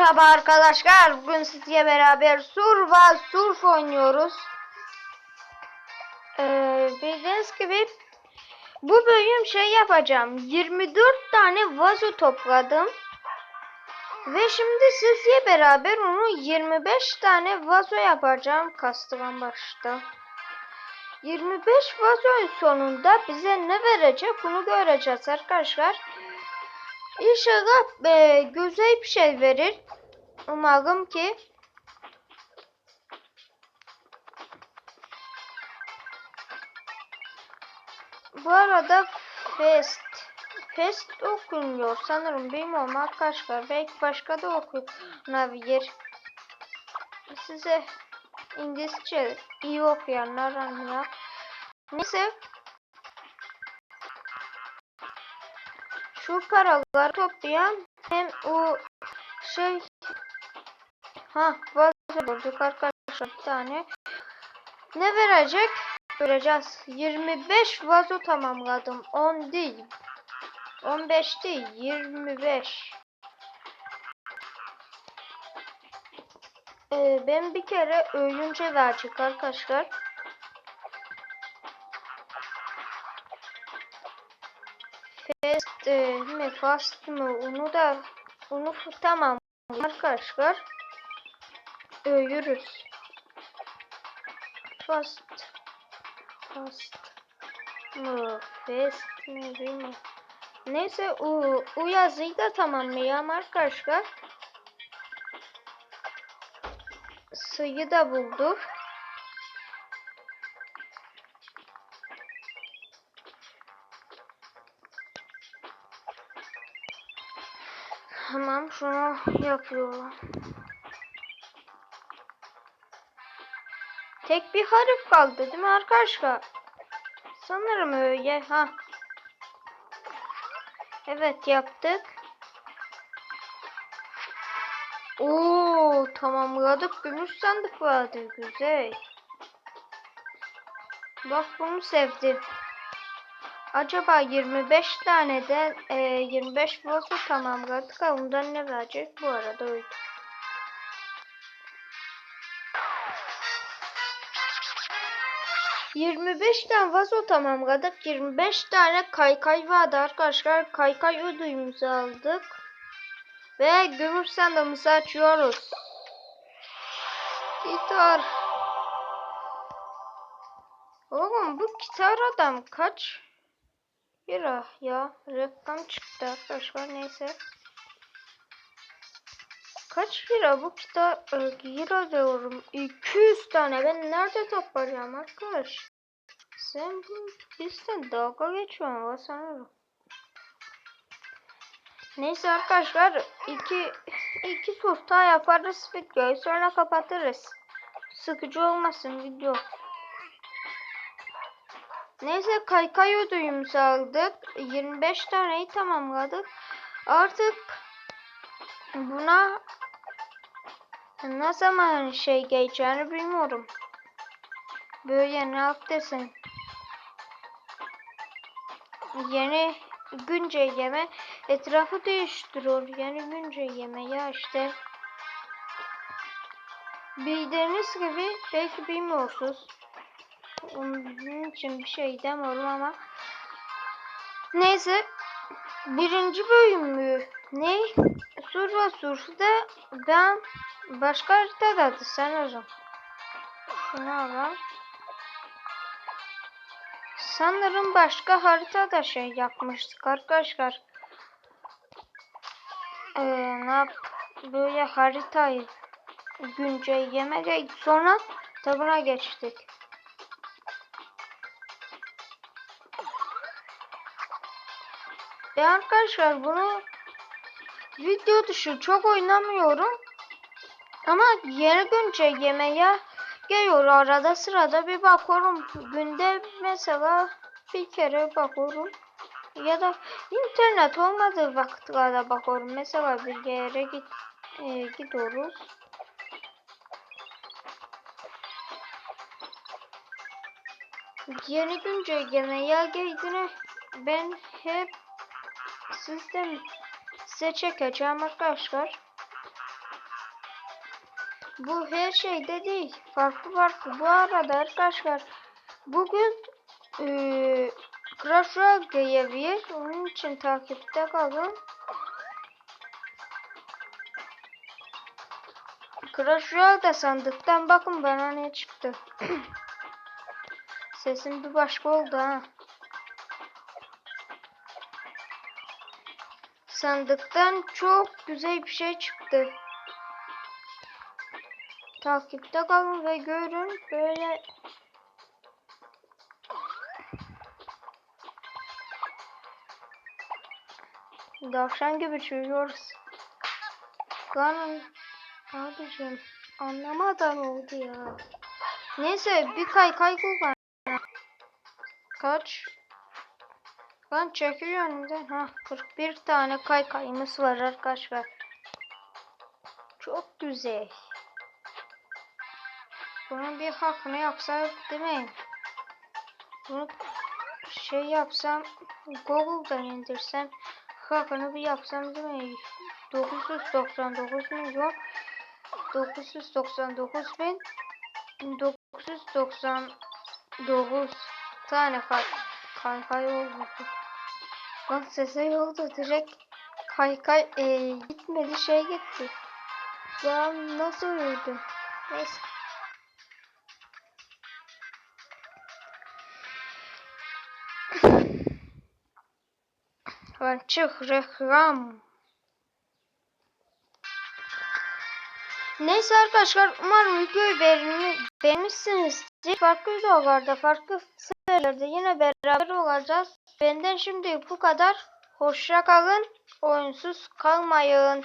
Merhaba arkadaşlar. Bugün sizle beraber Survival Surf oynuyoruz. Ee, bildiğiniz gibi bu bölüm şey yapacağım. 24 tane vazo topladım. Ve şimdi sizle beraber onu 25 tane vazo yapacağım. Kastıran başta. 25 vazonun sonunda bize ne verecek bunu göreceğiz arkadaşlar. İnşallah e, güzel bir şey verir. Umarım ki. Bu arada Fest. Fest okunuyor sanırım bilmiyorum arkadaşlar. Belki başka da okunabilir. Size İngilizce iyi okuyanlar anlıyor. Neyse şu paraları toplayan hem o şey ha vazo bulduk arkadaşlar bir tane. Ne verecek? Göreceğiz 25 vazo tamamladım. 10 değil. 15 değil 25 ee, ben bir kere ölünce verecek arkadaşlar Fast e, mi fast mı onu da onu tamam. Arkadaşlar ölürüz fast fast mı fast mi bilmiyorum. Neyse o, o yazıyı da tamamlayalım arkadaşlar. Sayı da bulduk Tamam şunu yapıyorum. Tek bir harf kaldı değil mi arkadaşlar? Sanırım öyle. Ha. Evet yaptık. Oo tamamladık. Gümüş sandık vardı. Güzel. Bak bunu sevdim. Acaba 25 taneden e, 25 vazo tamamladık. Ondan ne verecek? Bu arada öyle. ...25 tane vazo tamamladık. 25 tane kaykay vardı arkadaşlar. Kaykay ödüğümüzü aldık. Ve gümüş sandığımızı açıyoruz. Gitar. Oğlum bu gitar adam kaç lira ya? Reklam çıktı arkadaşlar neyse. Kaç lira bu kitap? Lira diyorum. 200 tane. Ben nerede toplayacağım arkadaş? Sen bu bizden dalga geçiyorsun sanırım. Neyse arkadaşlar iki iki tur daha yaparız videoyu sonra kapatırız. Sıkıcı olmasın video. Neyse kaykay ödüğümüzü aldık. 25 taneyi tamamladık. Artık buna ne zaman şey geçeceğini bilmiyorum. Böyle ne yaptırsın. Yeni güncelleme etrafı değiştiriyor. Yeni güncelleme ya işte. Bildiğiniz gibi belki bilmiyorsunuz. Onun için bir şey demiyorum ama. Neyse. Birinci bölümü ne? Surva Surf'da ben başka haritadadı sanırım. Şunu alalım. Sanırım başka haritada şey yapmıştık arkadaşlar. Ee, ne yap böyle haritayı güncelleme sonra tabuna geçtik. E arkadaşlar bunu video dışı çok oynamıyorum. Ama yeni güncellemeye geliyor arada sırada bir bakıyorum. Günde mesela bir kere bakıyorum. Ya da internet olmadığı vakitlerde bakıyorum. Mesela bir yere git, e, gidiyoruz. Yeni güncellemeye geldiğini ben hep sizden size çekeceğim arkadaşlar. Bu her şeyde değil. Farklı farklı. Bu arada arkadaşlar bugün eee Crash Royale gelebilir. Onun için takipte kalın. Crash Royale'da sandıktan bakın bana ne çıktı. Sesim bir başka oldu ha. Sandıktan çok güzel bir şey çıktı. Takipte kalın ve görün böyle Davşan gibi çürüyoruz. Lan abicim anlamadan oldu ya. Neyse bir kaykay kullan. Kaç? Lan çekil önümden. Ha 41 tane kaykayımız var arkadaşlar. Çok güzel. Bunun bir hakkını yapsak değil mi? Bunu şey yapsam Google'dan indirsem hakkını bir yapsam değil mi? 999 milyon 999 bin 999 tane kay kaykay oldu. Lan sese yoldu direkt kaykay e, gitmedi şey gitti. Lan nasıl öldü? Neyse. Lan çık reklam. Neyse arkadaşlar umarım videoyu beğenmişsinizdir. Farklı videolarda farklı serilerde yine beraber olacağız. Benden şimdi bu kadar. Hoşça kalın. Oyunsuz kalmayın.